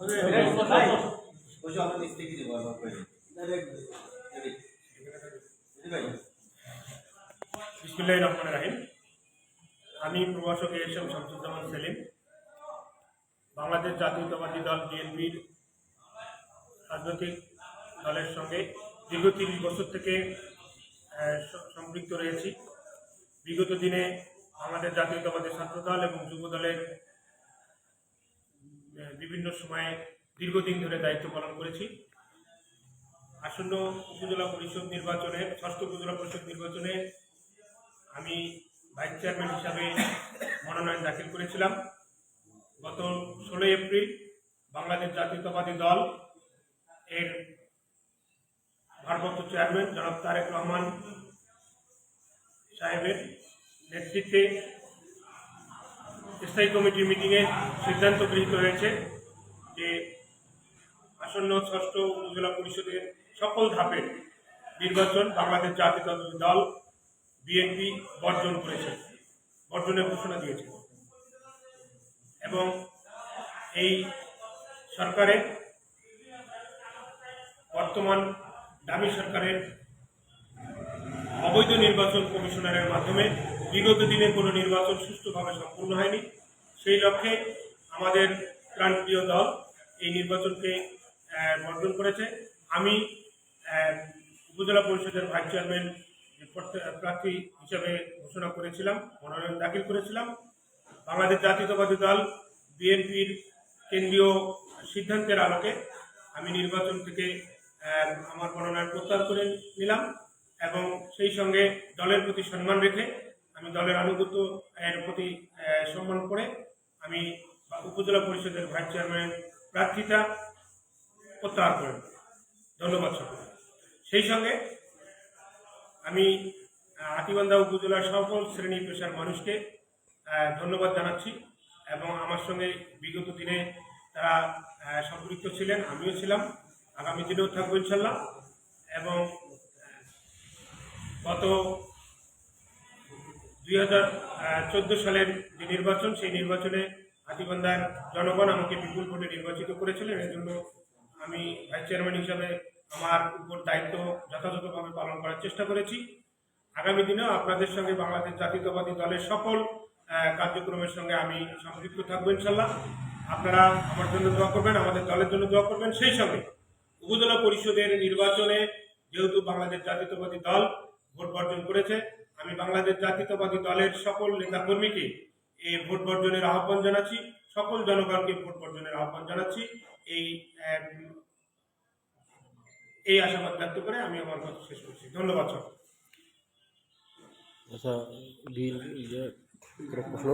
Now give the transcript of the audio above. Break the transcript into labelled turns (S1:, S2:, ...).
S1: আমি প্রভাষক S M Shamsuzzaman Selim, Bangladesh জাতীয়তাবাদী দল বিএনপির রাজনৈতিক দলের সঙ্গে দীর্ঘ তিরিশ বছর থেকে সম্পৃক্ত রয়েছি। বিগত দিনে আমাদের জাতীয়তাবাদী ছাত্র দল এবং যুব দলের বিভিন্ন সময়ে দীর্ঘদিন ধরে দায়িত্ব পালন করেছি। আসন্ন উপজেলা পরিষদ নির্বাচনে, ষষ্ঠ উপজেলা পরিষদ নির্বাচনে আমি ভাইস চেয়ারম্যান হিসাবে মনোনয়ন দাখিল করেছিলাম। গত ষোলোই এপ্রিল বাংলাদেশ জাতীয়তাবাদী দল এর ভারপ্রাপ্ত চেয়ারম্যান জনাব তারেক রহমান সাহেবের নেতৃত্বে স্থায়ী কমিটির মিটিংয়ে সিদ্ধান্ত গৃহীত হয়েছে যে আসন্ন ষষ্ঠ উপজেলা পরিষদের সকল ধাপে নির্বাচন বাংলাদেশ জাতীয়তাবাদী দল বিএনপি বর্জন করেছে, বর্জনের ঘোষণা দিয়েছে। এবং এই সরকারের বর্তমান দামি সরকারের অবৈধ নির্বাচন কমিশনারের মাধ্যমে বিগত দিনে কোনো নির্বাচন সুষ্ঠুভাবে সম্পূর্ণ হয়নি। সেই লক্ষ্যে আমাদের প্রাণপ্রিয় দল এই নির্বাচনকে বর্জন করেছে। আমি উপজেলা পরিষদের ভাইস চেয়ারম্যান প্রার্থী হিসেবে ঘোষণা করেছিলাম, মনোনয়ন দাখিল করেছিলাম। বাংলাদেশ জাতীয়তাবাদী দল, বিএনপির কেন্দ্রীয় সিদ্ধান্তের আলোকে আমি নির্বাচন থেকে আমার মনোনয়ন প্রত্যাহার করে নিলাম এবং সেই সঙ্গে দলের প্রতি সম্মান রেখে আমি দলের আনুগত্য এর প্রতি সম্মান করে আমি উপজেলা পরিষদের ভাইস চেয়ারম্যান প্রার্থীতা প্রত্যাহার করেন ধন্যবাদ সকলকে। সেই সঙ্গে আমি আহ, হাতীবান্ধা উপজেলার সকল শ্রেণি পেশার মানুষকে ধন্যবাদ জানাচ্ছি এবং আমার সঙ্গে বিগত দিনে তারা সম্পৃক্ত ছিলেন আমিও ছিলাম। আগামী দিনেও থাকব ইনশাল্লাহ। এবং গত দুই হাজার চোদ্দ সালের যে নির্বাচন, সেই নির্বাচনে হাতিবান্ধার জনগণ আমাকে বিপুল ভোটে নির্বাচিত করেছিলেন। এর জন্য আমি ভাইস চেয়ারম্যান হিসাবে আমার উপর দায়িত্ব যথাযথভাবে পালন করার চেষ্টা করেছি। আগামী দিনেও আপনাদের সঙ্গে বাংলাদেশ জাতীয়তাবাদী দলের সকল কার্যক্রমের সঙ্গে আমি সম্পৃক্ত থাকব ইনশাল্লাহ। আপনারা আমার জন্য দোয়া করবেন, আমাদের দলের জন্য দোয়া করবেন। সেই সঙ্গে উপজেলা পরিষদের নির্বাচনে যেহেতু বাংলাদেশ জাতীয়তাবাদী দল ভোট বর্জন করেছে আমি বাংলাদেশ জাতীয়তাবাদী দলের সকল নেতাকর্মীকে এই ভোট বর্জনের আহ্বান জানাচ্ছি সকল জনগণকে ভোট বর্জনের আহ্বান জানাচ্ছি এই এই আশাবাদ ব্যক্ত করে আমি আমার কথা শেষ করছি ধন্যবাদ সব
S2: আচ্ছা ইয়ে প্রশ্ন